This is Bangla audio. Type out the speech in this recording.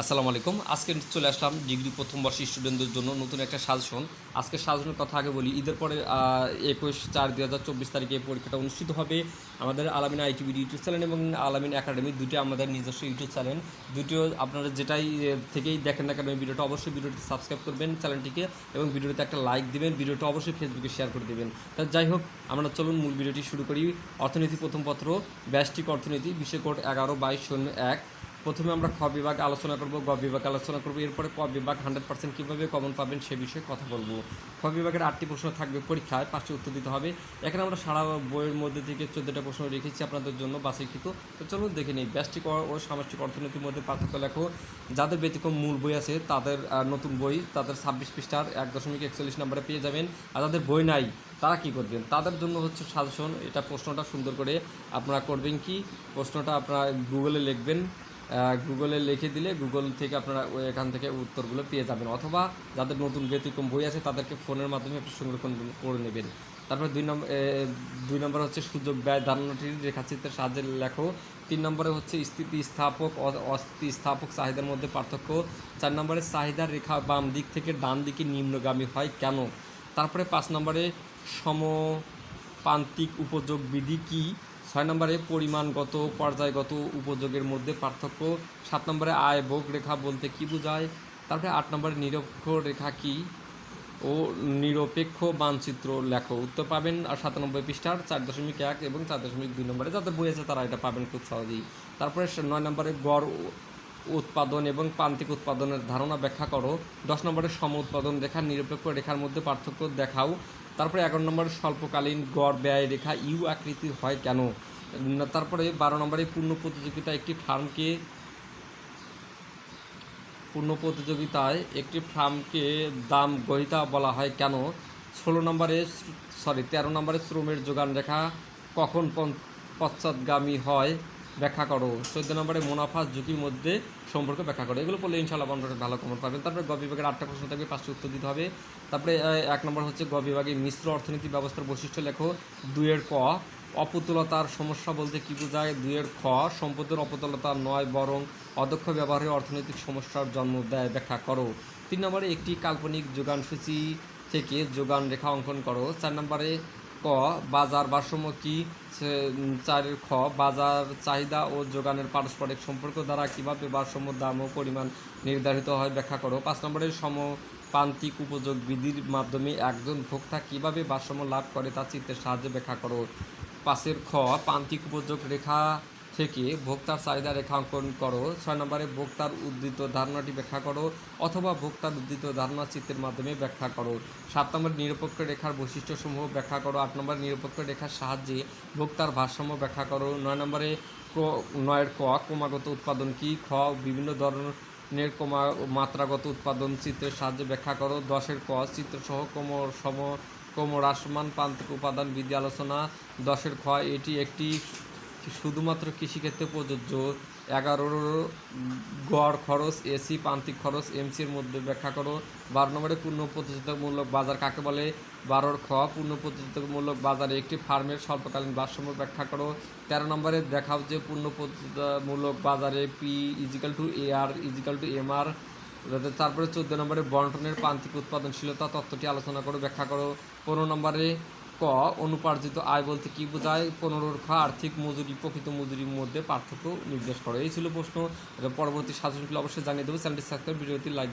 আসসালামু আলাইকুম। আজকে চলে আসলাম ডিগ্রি প্রথম বর্ষ স্টুডেন্টদের জন্য নতুন একটা সাজেশন আজকে সাজেশনের কথা আগে বলি, ঈদের পরে একুশ চার দুই হাজার চব্বিশ তারিখে পরীক্ষাটা অনুষ্ঠিত হবে। আমাদের আলামিন আইটিভি ইউটিউব চ্যানেল এবং আলামিন একাডেমি দুটি আমাদের নিজস্ব ইউটিউব চ্যানেল। দুটিও আপনারা যেটাই থেকেই দেখেন না কেন ভিডিওটা অবশ্যই ভিডিওটি সাবস্ক্রাইব করবেন চ্যানেলটিকে এবং ভিডিওতে একটা লাইক দিবেন, ভিডিওটা অবশ্যই ফেসবুকে শেয়ার করে দেবেন। তা যাই হোক, আমরা চলুন মূল ভিডিওটি শুরু করি। অর্থনীতি প্রথম পত্র ব্যষ্টিক অর্থনীতি কোড এগারো, বাইশ, শূন্য, এক। প্রথমে আমরা খ বিভাগ আলোচনা করব, গ বিভাগ আলোচনা করব, এরপরে ক বিভাগ হান্ড্রেড পার্সেন্ট কীভাবে কমন পাবেন সে বিষয়ে কথা বলব। খ বিভাগের আটটি প্রশ্ন থাকবে পরীক্ষায়, পাঁচটি উত্তর দিতে হবে। এখানে আমরা সারা বইয়ের মধ্যে থেকে চোদ্দোটা প্রশ্ন রেখেছি আপনাদের জন্য বাছাইকৃত। তো চলুন দেখে নিই, ব্যষ্টিক ও সামাজিক অর্থনীতির মধ্যে পার্থক্য লেখো। যাদের ব্যতিক্রম মূল বই আছে, তাদের নতুন বই, তাদের ছাব্বিশ পৃষ্ঠার এক দশমিক একচল্লিশ নম্বরে পেয়ে যাবেন। আর যাদের বই নাই, তারা কি করবেন? তাদের জন্য হচ্ছে সাজেশন। এটা প্রশ্নটা সুন্দর করে আপনারা করবেন কি? প্রশ্নটা আপনারা গুগলে লিখবেন। গুগলে লিখে দিলে গুগল থেকে আপনারা এখান থেকে উত্তরগুলো পেয়ে যাবেন। অথবা যাদের নতুন ব্যতিক্রম বই আছে, তাদেরকে ফোনের মাধ্যমে আপনি সংরক্ষণ করে নেবেন। তারপরে দুই নম্বর দুই নম্বর হচ্ছে সুযোগ ব্যয় ধারণাটির রেখাচিত্রের সাহায্যে লেখো। তিন নম্বরে হচ্ছে স্থিতিস্থাপক অস্থিতিস্থাপক চাহিদার মধ্যে পার্থক্য। চার নম্বরে চাহিদার রেখা বাম দিক থেকে ডান দিকে নিম্নগামী হয় কেন? তারপরে পাঁচ নম্বরে সমপান্তিক উপযোগ বিধি কি? ছয় নম্বরে পরিমাণগত, পর্যায়গত উপযোগের মধ্যে পার্থক্য, সাত নম্বরে আয়, ভোগ রেখা বলতে কি বোঝায়, তারপরে আট নম্বরে নিরক্ষ রেখা কি ও নিরপেক্ষ মানচিত্র লেখো, উত্তর পাবেন আর সাতানব্বই পৃষ্ঠার চার দশমিক এক এবং চার দশমিক দুই নম্বরে যাদের বই আছে তারা এটা পাবেন খুব সহজেই। তারপরে নয় নম্বরে গড় উৎপাদন এবং প্রান্তিক উৎপাদনের ধারণা ব্যাখ্যা করো, দশ নম্বরে সম উৎপাদন রেখা, নিরপেক্ষ রেখার মধ্যে পার্থক্য দেখাও তারপরে এগারো নম্বরে স্বল্পকালীন গড় ব্যয় রেখা ইউ আকৃতির হয় কেন? তারপরে বারো নম্বরে পূর্ণ প্রতিযোগিতা একটি ফার্মকে, পূর্ণ প্রতিযোগিতায় একটি ফার্মকে দাম গ্রহিতা বলা হয় কেন? ষোলো নম্বরে সরি, তেরো নম্বরে শ্রমের যোগান রেখা কখন পশ্চাৎগামী হয়? ব্যাখ্যা করো। চোদ্দ নম্বরে মুনাফা ঝুঁকির মধ্যে সম্পর্ক ব্যাখ্যা করো। এগুলো পড়লে ইনশাল্লাহ আপনারা ভালো কমন পাবেন। তারপরে গ বিভাগের আটটা প্রশ্ন থাকবে, পাঁচটি উত্তর দিতে হবে। তারপরে এক নম্বর হচ্ছে গ বিভাগে মিশ্র অর্থনীতি ব্যবস্থার বৈশিষ্ট্য লেখো। দুইয়ের ক, অপতুলতার সমস্যা বলতে কী বোঝায়? দুইয়ের খ, সম্পদের অপুতুলতা নয়, বরং অদক্ষ ব্যবহারে অর্থনৈতিক সমস্যার জন্ম দেয়, ব্যাখ্যা করো। তিন নম্বরে একটি কাল্পনিক যোগানসূচি থেকে যোগান রেখা অঙ্কন করো। চার নম্বরে ক, বাজার ভারসাম্য কি চারের খ, বাজার চাহিদা ও যোগানের পারস্পরিক সম্পর্ক দ্বারা কীভাবে ভারসাম্য, দাম ও পরিমাণ নির্ধারিত হয় ব্যাখ্যা করো। পাঁচ নম্বরে, সমপান্তিক উপযোগ বিধির মাধ্যমে একজন ভোক্তা কীভাবে ভারসাম্য লাভ করে তা চিত্রের সাহায্যে ব্যাখ্যা করো। পাশের খ প্রান্তিক উপযোগ রেখা থেকে ভোক্তার চাহিদা রেখাঙ্কন করো, ছয় নম্বরে ভোক্তার উদ্ধৃত ধারণাটি ব্যাখ্যা করো অথবা ভোক্তার উদ্ধৃত ধারণা চিত্রের মাধ্যমে ব্যাখ্যা করো। সাত নম্বর নিরপেক্ষ রেখার বৈশিষ্ট্যসমূহ ব্যাখ্যা করো। আট নম্বর নিরপেক্ষ রেখার সাহায্যে ভোক্তার ভারসাম্য ব্যাখ্যা করো। নয় নম্বরে নয়ের ক, ক্রমাগত উৎপাদন কি? খ, বিভিন্ন ধরনের ক্রমা, মাত্রাগত উৎপাদন চিত্রের সাহায্যে ব্যাখ্যা করো। দশের ক, চিত্রসহ ক্রম সম, ক্রমহ্রাসমান প্রান্তিক উপাদান বিধি আলোচনা। দশের খ, এটি একটি শুধুমাত্র কৃষিক্ষেত্রে প্রযোজ্য। এগারোর গড় খরচ, এসি, প্রান্তিক খরচ এমসির মধ্যে ব্যাখ্যা করো। বারো নম্বরে পূর্ণ প্রতিযোগিতামূলক বাজার কাকে বলে? বারোর খ, পূর্ণ প্রতিযোগিতামূলক বাজারে একটি ফার্মের স্বল্পকালীন ভারসাম্য ব্যাখ্যা করো। তেরো নম্বরে দেখাও যে পূর্ণ প্রতিযোগিতামূলক বাজারে P equal to A R equal to M R তারপরে চোদ্দ নম্বরে বন্টনের প্রান্তিক উৎপাদনশীলতা তত্ত্বটি আলোচনা করো, ব্যাখ্যা করো। পনেরো নম্বরে ক, অনুপার্জিত আয় বলতে কি বোঝায়? পনেরোর খ, আর্থিক মজুরি, প্রকৃত মজুরির মধ্যে পার্থক্য নির্দেশ করো। এই ছিল প্রশ্ন। পরবর্তী সাজেশনগুলো অবশ্যই জানিয়ে দেবো। চ্যানেলটি সাবস্ক্রাইব, ভিডিওটি লাইক